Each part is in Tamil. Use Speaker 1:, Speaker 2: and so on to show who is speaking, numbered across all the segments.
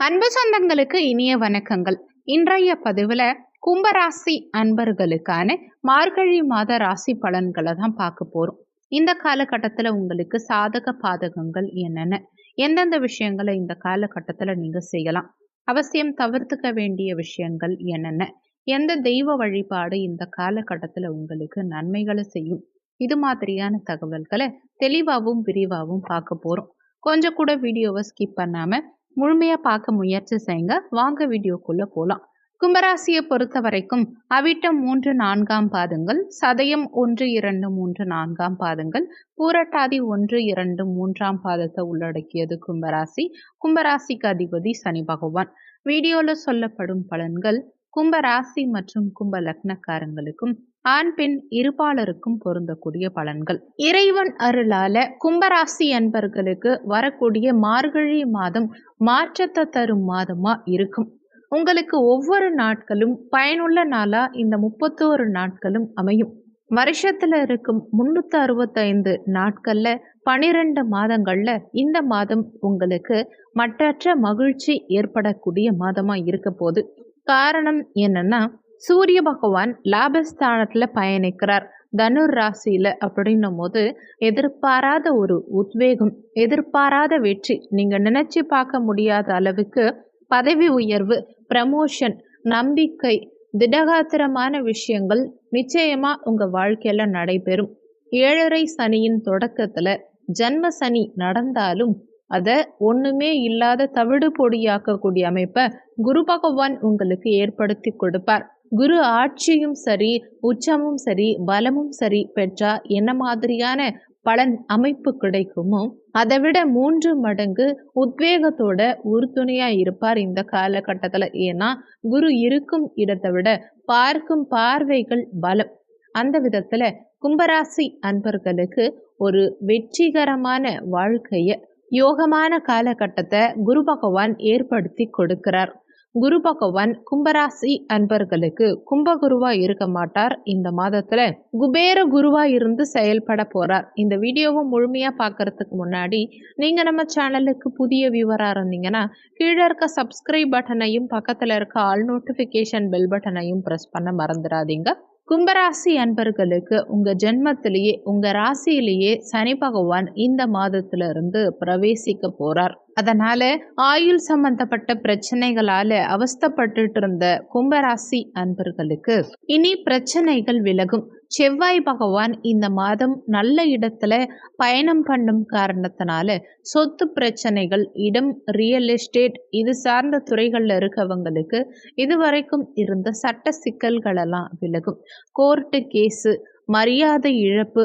Speaker 1: அன்பு சொந்தங்களுக்கு இனிய வணக்கங்கள். இன்றைய பதிவில் கும்பராசி அன்பர்களுக்கான மார்கழி மாத ராசி பலன்களை தான் பார்க்க போகிறோம் இந்த காலகட்டத்தில் உங்களுக்கு சாதக பாதகங்கள் என்னென்ன? எந்தெந்த விஷயங்களை இந்த காலகட்டத்தில் நீங்கள் செய்யலாம்? அவசியம் தவிர்த்துக்க வேண்டிய விஷயங்கள் என்னென்ன? எந்த தெய்வ வழிபாடு இந்த காலகட்டத்தில் உங்களுக்கு நன்மைகளை செய்யும்? இது மாதிரியான தகவல்களை தெளிவாகவும் விரிவாகவும் பார்க்க போகிறோம் கொஞ்சம் கூட வீடியோவை ஸ்கிப் பண்ணாமல் முழுமையாக பார்க்க முயற்சி செய்யுங்க. வாங்க வீடியோக்குள்ளே போகலாம் கும்பராசியை பொறுத்த வரைக்கும் அவிட்டம் மூன்று நான்காம் பாதங்கள் சதயம் ஒன்று இரண்டு மூன்று நான்காம் பாதங்கள் பூரட்டாதி ஒன்று இரண்டு மூன்றாம் பாதத்தை உள்ளடக்கியது கும்பராசி. கும்பராசிக்கு அதிபதி சனி பகவான். வீடியோவில் சொல்லப்படும் பலன்கள் கும்பராசி மற்றும் கும்ப லக்னக்காரங்களுக்கும் ஆண் பெண் இருபாலருக்கும் பொருந்தக்கூடிய பலன்கள். இறைவன் அருளால கும்பராசி அன்பர்களுக்கு வரக்கூடிய மார்கழி மாதம் மாற்றத்தை தரும் மாதமா இருக்கும். உங்களுக்கு ஒவ்வொரு நாட்களும் பயனுள்ள நாளா இந்த முப்பத்தோரு நாட்களும் அமையும். வருஷத்துல இருக்கும் முன்னூத்தி அறுபத்தைந்து நாட்கள்ல பனிரெண்டு மாதங்கள்ல இந்த மாதம் உங்களுக்கு மற்றற்ற மகிழ்ச்சி ஏற்படக்கூடிய மாதமா இருக்க போது காரணம் என்னன்னா சூரிய பகவான் லாபஸ்தானத்தில் பயணிக்கிறார். தனுர் ராசியில் அப்படின்னும் போது எதிர்பாராத ஒரு உத்வேகம் எதிர்பாராத வெற்றி. நீங்கள் நினச்சி பார்க்க முடியாத அளவுக்கு பதவி உயர்வு ப்ரமோஷன் நம்பிக்கை திடகாத்திரமான விஷயங்கள் நிச்சயமாக உங்கள் வாழ்க்கையில் நடைபெறும். ஏழரை சனியின் தொடக்கத்தில் ஜன்ம சனி நடந்தாலும் அதை ஒன்றுமே இல்லாத தவிடு பொடியாக்கக்கூடிய அமைப்பை குரு பகவான் உங்களுக்கு ஏற்படுத்தி கொடுப்பார். குரு ஆட்சியும் சரி உச்சமும் சரி பலமும் சரி பெற்றா என்ன மாதிரியான பலன் அமைப்பு கிடைக்குமோ அதை விட மூன்று மடங்கு உத்வேகத்தோட உறுதுணையா இருப்பார் இந்த காலகட்டத்தில். ஏன்னா குரு இருக்கும் இடத்தை விட பார்க்கும் பார்வைகள் பலம். அந்த விதத்துல கும்பராசி அன்பர்களுக்கு ஒரு வெற்றிகரமான வாழ்க்கைய யோகமான காலகட்டத்தை குரு பகவான் ஏற்படுத்தி கொடுக்கிறார். குரு பகவான் கும்பராசி அன்பர்களுக்கு கும்பகுருவா இருக்க மாட்டார் இந்த மாதத்துல. குபேர குருவா இருந்து செயல்பட போறார். இந்த வீடியோவை முழுமையா பார்க்கறதுக்கு முன்னாடி நீங்க நம்ம சேனலுக்கு புதிய வியூவரா இருந்தீங்கன்னா கீழே இருக்க சப்ஸ்கிரைப் பட்டனையும் பக்கத்துல இருக்க ஆல் நோட்டிபிகேஷன் பெல் பட்டனையும் ப்ரெஸ் பண்ண மறந்துடாதீங்க. கும்பராசி அன்பர்களுக்கு உங்க ஜென்மத்திலேயே உங்க ராசியிலேயே சனி பகவான் இந்த மாதத்துல இருந்து பிரவேசிக்க போறார். அதனால் ஆயுள் சம்பந்தப்பட்ட பிரச்சனைகளால் அவஸ்தப்பட்டு இருந்த கும்பராசி அன்பர்களுக்கு இனி பிரச்சனைகள் விலகும். செவ்வாய் பகவான் இந்த மாதம் நல்ல இடத்துல பயணம் பண்ணும் காரணத்தினால சொத்து பிரச்சனைகள் இடம் ரியல் எஸ்டேட் இது சார்ந்த துறைகளில் இருக்கவங்களுக்கு இதுவரைக்கும் இருந்த சட்ட சிக்கல்களெல்லாம் விலகும். கோர்ட்டு கேஸு மரியாதை இழப்பு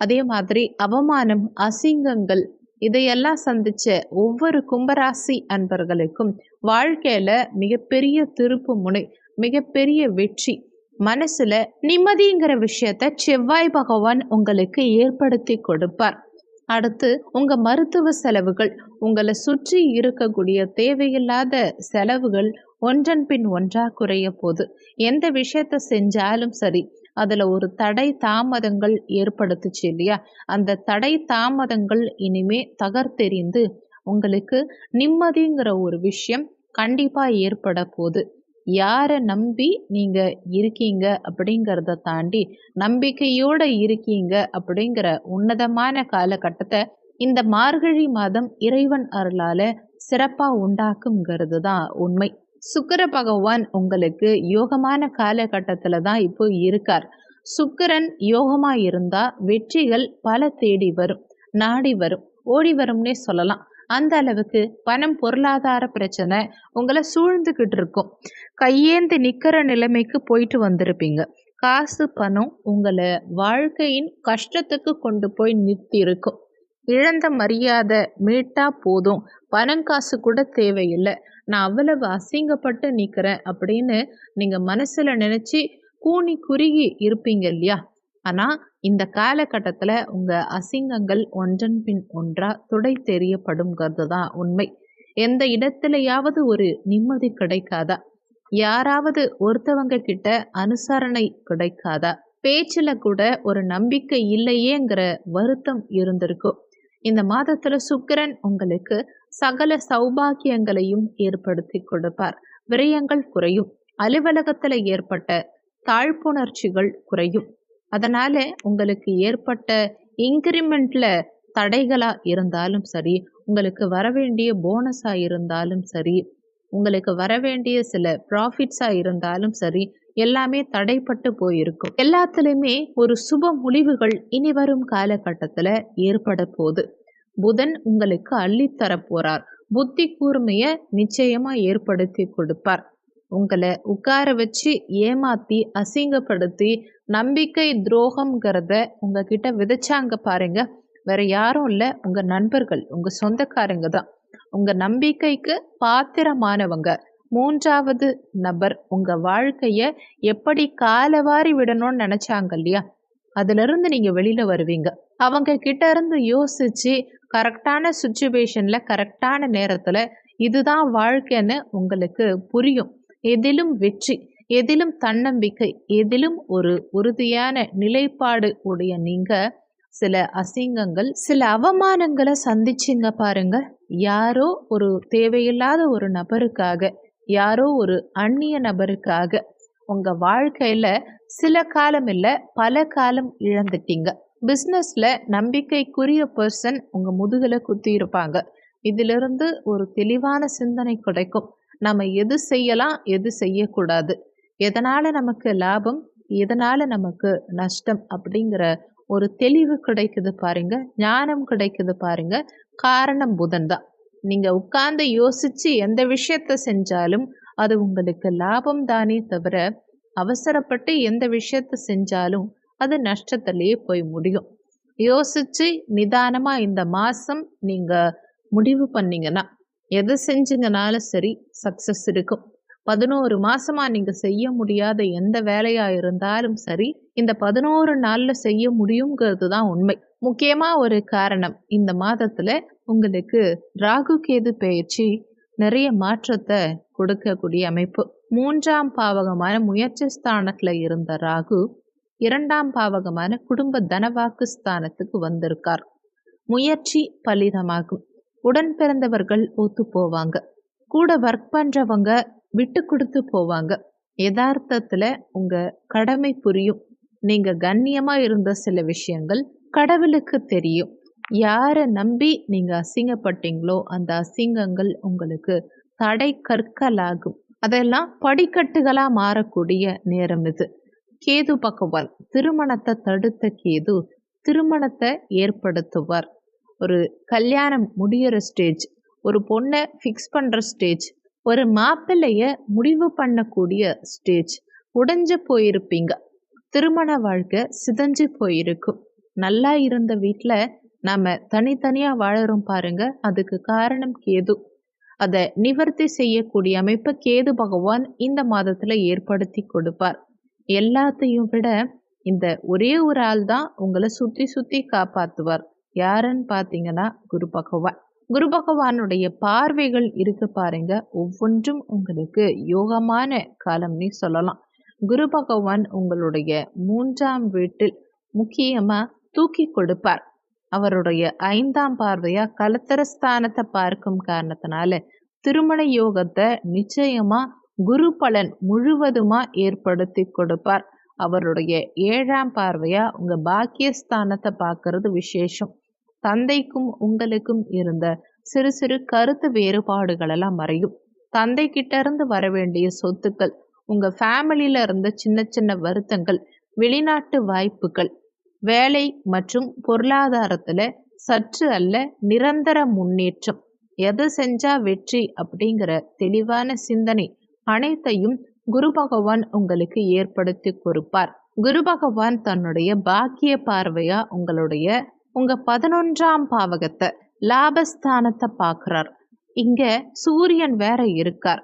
Speaker 1: அதே மாதிரி அவமானம் அசிங்கங்கள் இதையெல்லாம் சந்திச்ச ஒவ்வொரு கும்பராசி அன்பர்களுக்கும் வாழ்க்கையில மிகப்பெரிய திருப்பு முனை மிகப்பெரிய வெற்றி. மனசுல நிம்மதிங்கிற விஷயத்த செவ்வாய் பகவான் உங்களுக்கு ஏற்படுத்தி கொடுப்பார். அடுத்து உங்க மருத்துவ செலவுகள் உங்களை சுற்றி இருக்கக்கூடிய தேவையில்லாத செலவுகள் ஒன்றன் பின் ஒன்றா குறைய போது எந்த விஷயத்த செஞ்சாலும் சரி அதில் ஒரு தடை தாமதங்கள் ஏற்படுத்துச்சு இல்லையா? அந்த தடை தாமதங்கள் இனிமே தகர்த்தெறிந்து உங்களுக்கு நிம்மதிங்கிற ஒரு விஷயம் கண்டிப்பாக ஏற்பட போகுது யாரை நம்பி நீங்கள் இருக்கீங்க அப்படிங்கிறத தாண்டி நம்பிக்கையோடு இருக்கீங்க அப்படிங்கிற உன்னதமான காலகட்டத்தை இந்த மார்கழி மாதம் இறைவன் அருளால் சிறப்பாக உண்டாக்குங்கிறது தான் உண்மை. சுக்கர பகவான் உங்களுக்கு யோகமான காலகட்டத்தில் தான் இப்போ இருக்கார். சுக்கரன் யோகமாக இருந்தால் வெற்றிகள் பல தேடி வரும் நாடி வரும் ஓடி வரும்னே சொல்லலாம். அந்த அளவுக்கு பணம் பொருளாதார பிரச்சனை உங்களை சூழ்ந்துக்கிட்டு இருக்கும். கையேந்து நிற்கிற நிலைமைக்கு போயிட்டு வந்திருப்பீங்க. காசு பணம் உங்களை வாழ்க்கையின் கஷ்டத்துக்கு கொண்டு போய் நிறுத்தி இருக்கும் இழந்த மரியாதை மீட்டா போதும். பணம் காசு கூட தேவையில்லை. நான் அவ்வளவு அசிங்கப்பட்டு நிற்கிறேன் அப்படின்னு நீங்கள் மனசில் நினச்சி கூனி குறுகி இருப்பீங்க இல்லையா? ஆனால் இந்த காலகட்டத்தில் உங்கள் அசிங்கங்கள் ஒன்றன் பின் ஒன்றாக துடை தெரியப்படுங்கிறது தான் உண்மை. எந்த இடத்துலையாவது ஒரு நிம்மதி கிடைக்காதா? யாராவது ஒருத்தவங்க கிட்ட அனுசரணை கிடைக்காதா? பேச்சில் கூட ஒரு நம்பிக்கை இல்லையேங்கிற வருத்தம் இருந்திருக்கும். இந்த மாதத்தில் சுக்கிரன் உங்களுக்கு சகல சௌபாக்கியங்களையும் ஏற்படுத்தி கொடுப்பார். விரயங்கள் குறையும். அலுவலகத்தில் ஏற்பட்ட தாழ்ப்புணர்ச்சிகள் குறையும். அதனால உங்களுக்கு ஏற்பட்ட இன்கிரிமெண்ட்ல தடைகளா இருந்தாலும் சரி உங்களுக்கு வர வேண்டிய போனஸா இருந்தாலும் சரி உங்களுக்கு வர வேண்டிய சில ப்ராஃபிட்ஸாக இருந்தாலும் சரி எல்லாமே தடைப்பட்டு போயிருக்கும். எல்லாத்துலேயுமே ஒரு சுப முடிவுகள் இனி வரும் காலகட்டத்தில் ஏற்பட போகுது. புதன் உங்களுக்கு அள்ளித்தர போறார். புத்தி கூர்மையை நிச்சயமா ஏற்படுத்தி கொடுப்பார். உங்களை உட்கார வச்சு ஏமாத்தி அசிங்கப்படுத்தி நம்பிக்கை துரோகம்ங்கிறத உங்ககிட்ட விதைச்சாங்க பாருங்க. வேற யாரும் இல்லை. உங்க நண்பர்கள் உங்க சொந்தக்காரங்க தான். உங்க நம்பிக்கைக்கு பாத்திரமானவங்க. மூன்றாவது நபர் உங்க வாழ்க்கைய எப்படி காலவாரி விடணும்னு நினைச்சாங்க இல்லையா? அதுல இருந்து நீங்க வெளியில வருவீங்க. அவங்க கிட்ட இருந்து யோசிச்சு கரெக்டான சுச்சுவேஷன்ல கரெக்டான நேரத்துல இதுதான் வாழ்க்கைன்னு உங்களுக்கு புரியும். எதிலும் வெற்றி எதிலும் தன்னம்பிக்கை எதிலும் ஒரு உறுதியான நிலைப்பாடு உடைய நீங்கள் சில அசிங்கங்கள் சில அவமானங்களை சந்திச்சிங்க பாருங்க. யாரோ ஒரு தேவையில்லாத ஒரு நபருக்காக யாரோ ஒரு அந்நிய நபருக்காக உங்க வாழ்க்கையில சில காலம் இல்லை பல காலம் இழந்துட்டீங்க. பிஸ்னஸ்ல நம்பிக்கைக்குரிய பர்சன் உங்க முதுகில் குத்தியிருப்பாங்க. இதிலிருந்து ஒரு தெளிவான சிந்தனை கிடைக்கும். நம்ம எது செய்யலாம் எது செய்யக்கூடாது. எதனால நமக்கு லாபம் எதனால நமக்கு நஷ்டம் அப்படிங்கிற ஒரு தெளிவு கிடைக்குது பாருங்க ஞானம் கிடைக்குது பாருங்க காரணம் புதன் தான் நீங்கள் உட்கார்ந்து யோசிச்சு எந்த விஷயத்த செஞ்சாலும் அது உங்களுக்கு லாபம் தானே தவிர அவசரப்பட்டு எந்த விஷயத்த செஞ்சாலும் அது நஷ்டத்திலேயே போய் முடியும். யோசிச்சு நிதானமாக இந்த மாதம் நீங்கள் முடிவு பண்ணீங்கன்னா எது செஞ்சீங்கனாலும் சரி சக்சஸ் இருக்கும். பதினோரு மாசமா நீங்க செய்ய முடியாத எந்த வேலையா இருந்தாலும் சரி இந்த பதினோரு நாள்ல செய்ய முடியுங்கிறது தான் உண்மை. முக்கியமா ஒரு காரணம் இந்த மாதத்துல உங்களுக்கு ராகு கேது பயிற்சி நிறைய மாற்றத்தை கொடுக்கக்கூடிய அமைப்பு. மூன்றாம் பாவகமான முயற்சி ஸ்தானத்துல இருந்த ராகு இரண்டாம் பாவகமான குடும்ப தனவாக்கு ஸ்தானத்துக்கு வந்திருக்கார். முயற்சி பலிதமாகும். உடன் பிறந்தவர்கள் ஒத்து போவாங்க. கூட ஒர்க் பண்றவங்க விட்டு கொடுத்து போவாங்க. யதார்த்தத்தில் உங்கள் கடமை புரியும். நீங்கள் கண்ணியமாக இருந்த சில விஷயங்கள் கடவுளுக்கு தெரியும். யாரை நம்பி நீங்கள் அசிங்கப்பட்டீங்களோ அந்த அசிங்கங்கள் உங்களுக்கு தடை கற்களாகும். அதெல்லாம் படிக்கட்டுகளாக மாறக்கூடிய நேரம் இது. கேது பகவான் திருமணத்தை தடுத்த கேது திருமணத்தை ஏற்படுத்துவார். ஒரு கல்யாணம் முடியிற ஸ்டேஜ் ஒரு பொண்ணை ஃபிக்ஸ் பண்ணுற ஸ்டேஜ் ஒரு மாப்பிள்ளைய முடிவு பண்ணக்கூடிய ஸ்டேஜ் உடைஞ்சு போயிருப்பீங்க. திருமண வாழ்க்கை சிதஞ்சு போயிருக்கும். நல்லா இருந்த வீட்டில் நாம் தனித்தனியாக வாழறோம் பாருங்க. அதுக்கு காரணம் கேது. அதை நிவர்த்தி செய்யக்கூடிய அமைப்பை கேது பகவான் இந்த மாதத்தில் ஏற்படுத்தி கொடுப்பார். எல்லாத்தையும் விட இந்த ஒரே ஒரு ஆள் தான் உங்களை சுற்றி சுற்றி காப்பாற்றுவார் யாருன்னு பார்த்தீங்கன்னா குரு பகவான். குரு பகவானுடைய பார்வைகள் இருக்கு பாருங்க. ஒவ்வொன்றும் உங்களுக்கு யோகமான காலம்னு சொல்லலாம். குரு பகவான் உங்களுடைய மூன்றாம் வீட்டில் முக்கியமா தூக்கி கொடுப்பார். அவருடைய ஐந்தாம் பார்வையா கலத்தரஸ்தானத்தை பார்க்கும் காரணத்தினால திருமண யோகத்தை நிச்சயமா குரு பலன் முழுவதுமா ஏற்படுத்தி கொடுப்பார். அவருடைய ஏழாம் பார்வையா உங்க பாக்கியஸ்தானத்தை பார்க்கறது விசேஷம். தந்தைக்கும் உங்களுக்கும் இருந்த சிறு சிறு கருத்து வேறுபாடுகளெல்லாம் மறையும். தந்தை கிட்ட இருந்து வர வேண்டிய சொத்துக்கள் உங்க ஃபேமிலியில இருந்த சின்ன சின்ன வருத்தங்கள் வெளிநாட்டு வாய்ப்புகள் வேலை மற்றும் பொருளாதாரத்துல சற்று அல்ல நிரந்தர முன்னேற்றம். எது செஞ்சா வெற்றி அப்படிங்கிற தெளிவான சிந்தனை அனைத்தையும் குரு பகவான் உங்களுக்கு ஏற்படுத்தி கொடுப்பார். குரு பகவான் தன்னுடைய பாக்கிய பார்வையா உங்களுடைய உங்க பதினொன்றாம் பாவகத்தை லாபஸ்தானத்தை பார்க்குறார். இங்க சூரியன் வேற இருக்கார்.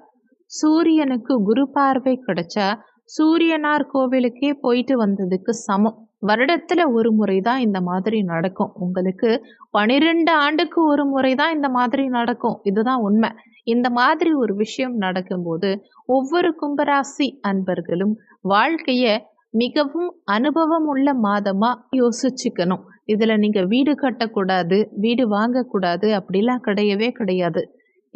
Speaker 1: சூரியனுக்கு குரு பார்வை கிடைச்சா சூரியனார் கோவிலுக்கே போயிட்டு வந்ததுக்கு சமம். வருடத்துல ஒரு முறை தான் இந்த மாதிரி நடக்கும். உங்களுக்கு பனிரெண்டு ஆண்டுக்கு ஒரு முறை தான் இந்த மாதிரி நடக்கும். இதுதான் உண்மை. இந்த மாதிரி ஒரு விஷயம் நடக்கும்போது ஒவ்வொரு கும்பராசி அன்பர்களும் வாழ்க்கைய மிகவும் அனுபவம் உள்ள மாதமா யோசிச்சுக்கணும். இதில் நீங்கள் வீடு கட்டக்கூடாது வீடு வாங்கக்கூடாது அப்படிலாம் கிடையவே கிடையாது.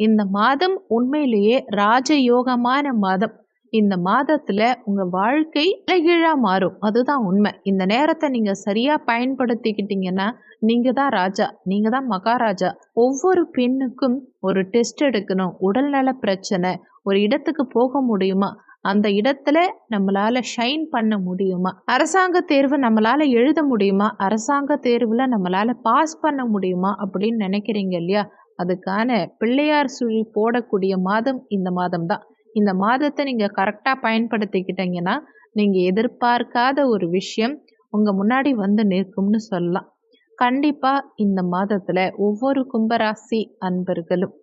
Speaker 1: இந்த மாதம் உண்மையிலேயே ராஜயோகமான மாதம். இந்த மாதத்தில் உங்கள் வாழ்க்கை தலைகீழா மாறும். அதுதான் உண்மை. இந்த நேரத்தை நீங்கள் சரியாக பயன்படுத்திக்கிட்டீங்கன்னா நீங்கள் தான் ராஜா நீங்கள் தான் மகாராஜா. ஒவ்வொரு பெண்ணுக்கும் ஒரு டெஸ்ட் எடுக்கணும். உடல்நல பிரச்சனை ஒரு இடத்துக்கு போக முடியுமா? அந்த இடத்துல நம்மளால் ஷைன் பண்ண முடியுமா? அரசாங்க தேர்வு நம்மளால் எழுத முடியுமா? அரசாங்க தேர்வில் நம்மளால் பாஸ் பண்ண முடியுமா? அப்படின்னு நினைக்கிறீங்க இல்லையா? அதுக்கான பிள்ளையார் சுழி போடக்கூடிய மாதம் இந்த மாதம் தான். இந்த மாதத்தை நீங்கள் கரெக்டாக பயன்படுத்திக்கிட்டீங்கன்னா நீங்கள் எதிர்பார்க்காத ஒரு விஷயம் உங்கள் முன்னாடி வந்து நிற்கும்னு சொல்லலாம். கண்டிப்பாக இந்த மாதத்தில் ஒவ்வொரு கும்பராசி அன்பர்களும்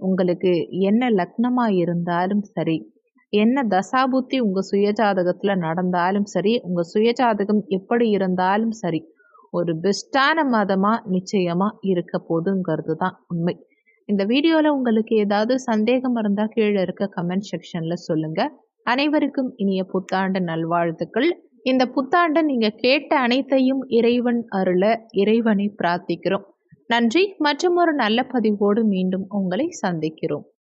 Speaker 1: உங்களுக்கு என்ன லக்னமாக இருந்தாலும் சரி என்ன தசாபுத்தி உங்கள் சுயஜாதகத்தில் நடந்தாலும் சரி உங்கள் சுயஜாதகம் எப்படி இருந்தாலும் சரி ஒரு பெஸ்ட்டான மதமாக நிச்சயமாக இருக்க போதுங்கிறது தான் உண்மை. இந்த வீடியோவில் உங்களுக்கு ஏதாவது சந்தேகம் இருந்தால் கீழே இருக்க கமெண்ட் செக்ஷனில் சொல்லுங்கள் அனைவருக்கும் இனிய புத்தாண்டு நல்வாழ்த்துக்கள். இந்த புத்தாண்டை நீங்கள் கேட்ட அனைத்தையும் இறைவன் அருள இறைவனை பிரார்த்திக்கிறோம். நன்றி. மற்றும் ஒரு நல்ல பதிவோடு மீண்டும் உங்களை சந்திக்கிறோம்.